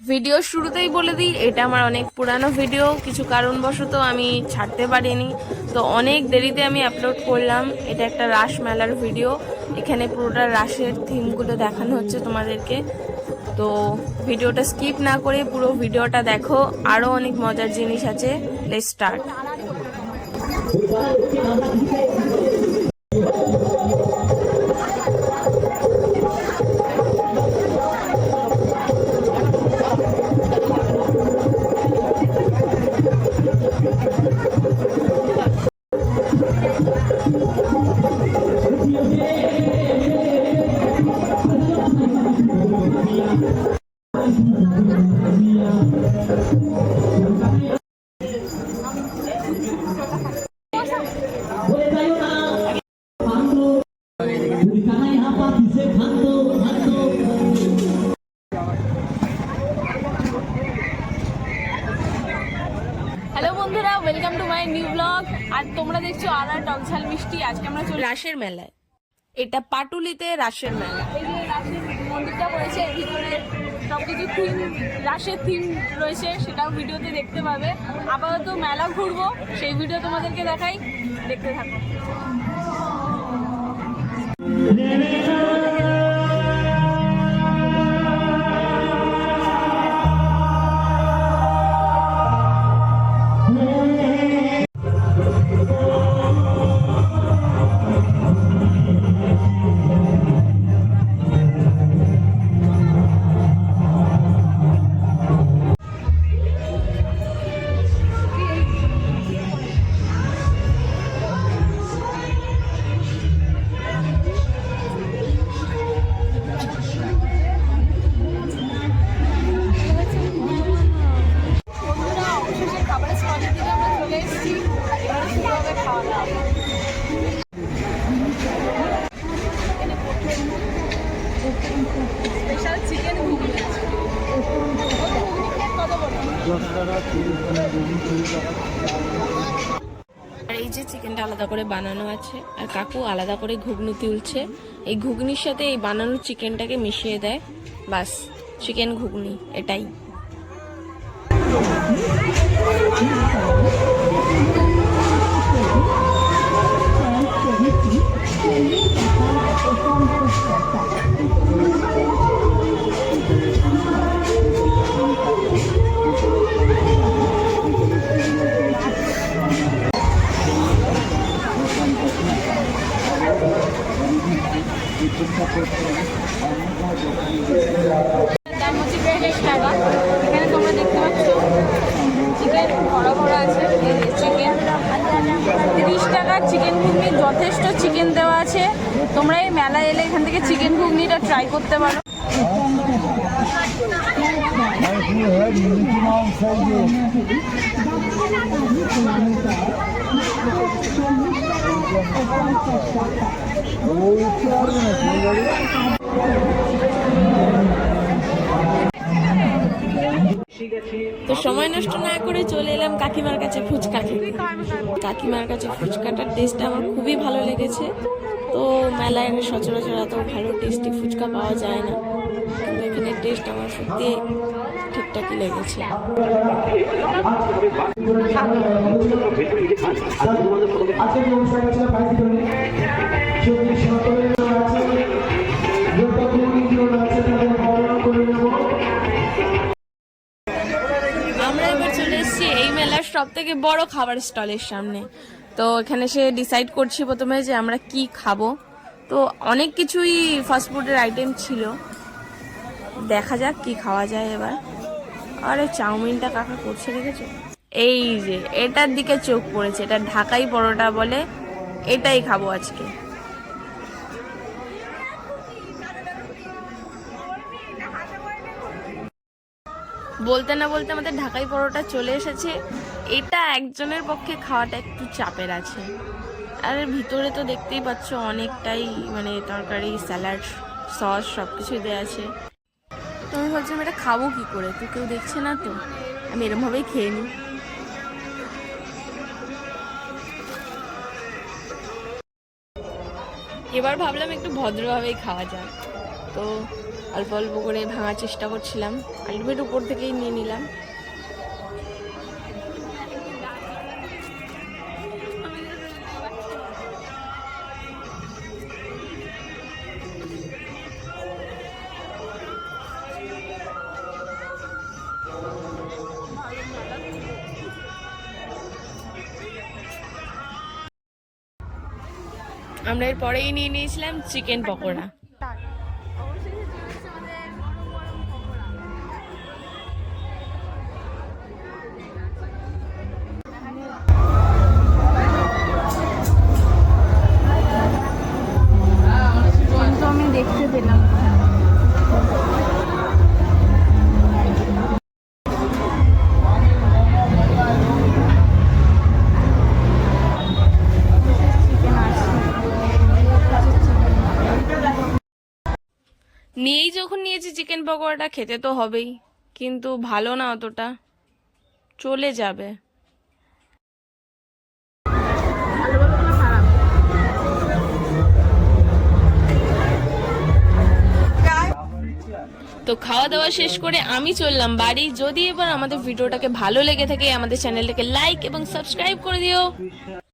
Video শুরুতেই বলে দিই, এটা আমার অনেক পুরানো ভিডিও, কিছু কারণবশত আমি ছাড়তে পারিনি। তো অনেক দেরিতে আমি আপলোড করলাম, এটা একটা রাস মেলার ভিডিও, এখানে পুরোটা রাসের থিমগুলো দেখানো হচ্ছে তোমাদেরকে। তো ভিডিওটা স্কিপ না করে পুরো ভিডিওটা দেখো আরও অনেক মজার জিনিস আছে স্টার্ট বন্ধুরা welcome to my new blog আর তোমরা দেখছ আর আর টক ঝাল মিষ্টি। আজকে আমরা চলে রাসের মেলায়। এটা পাটুলিতে রাসের মেলা। এই যে রাসের মন্দিরটা এর ভিতরে সবকিছু থিম রাসের থিম রয়েছে সেটাও ভিডিওতে দেখতে পাবে। আপাতত মেলা ঘুরবো সেই ভিডিও তোমাদেরকে দেখাই। দেখতে থাকো। আর এই যে চিকেনটা আলাদা করে বানানো আছে, আর কাকু আলাদা করে ঘুগনি তুলছে। এই ঘুগনির সাথে এই বানানো চিকেনটাকে মিশিয়ে দেয়। বাস চিকেন ঘুগনি, এটাই। এখান থেকে চিকেন ঘুগনিটা ট্রাই করতে পারো। তো সময় নষ্ট না করে চলে এলাম কাকিমার কাছে ফুচকা কাকিমার কাছে ফুচকাটার টেস্ট আমার খুবই ভালো লেগেছে। তো মেলায় সচরাচর এত ভালো টেস্টি ফুচকা পাওয়া যায় না। কিন্তু এখানে টেস্ট আমার সত্যি ঠিকঠাকই লেগেছে। আমরা এবার চলে এসেছি এই মেলার সব থেকে বড় খাবার স্টলের সামনে। তো এখানে সে ডিসাইড করছি প্রথমে যে আমরা কি খাব। তো অনেক কিছুই ফাস্টফুডের আইটেম ছিল। দেখা যাক কি খাওয়া যায় এবার। আরে চাউমিনটা কাকা করছে দেখেছ? এই যে, এটার দিকে চোখ পড়েছে, এটা ঢাকাই পরোটা বলে, এটাই খাব আজকে। বলতে না বলতে আমাদের ঢাকাই পরোটা চলে এসেছে। এটা একজনের পক্ষে খাওয়াটা একটু চাপের আছে। আর ভিতরে তো দেখতেই পাচ্ছ অনেকটাই মানে তরকারি, স্যালাড, সস সব কিছুই দেওয়া আছে। তো আমি ভাবছিলাম এটা খাব কি করে? তো কেউ দেখছে না তো। আমি এরমভাবেই খেয়ে নিই। এবার ভাবলাম একটু ভদ্রভাবেই খাওয়া যাক। তো অল্প অল্প করে ভাঙার চেষ্টা করছিলাম। আলটিমেট উপর থেকেই নিয়ে নিলাম। আমরা এর পরেই নিয়ে নিয়েছিলাম চিকেন পকোড়া। নিয়েই যখন নিয়েছি চিকেন পকোড়াটা, খেতে তো হবেই। কিন্তু ভালো না অতটা। চলে যাবে। তো খাওয়া দাওয়া শেষ করে আমি চললাম বাড়ি। যদি এবার আমাদের ভিডিওটাকে ভালো লেগে থাকে, আমাদের চ্যানেলটাকে লাইক এবং সাবস্ক্রাইব করে দিও।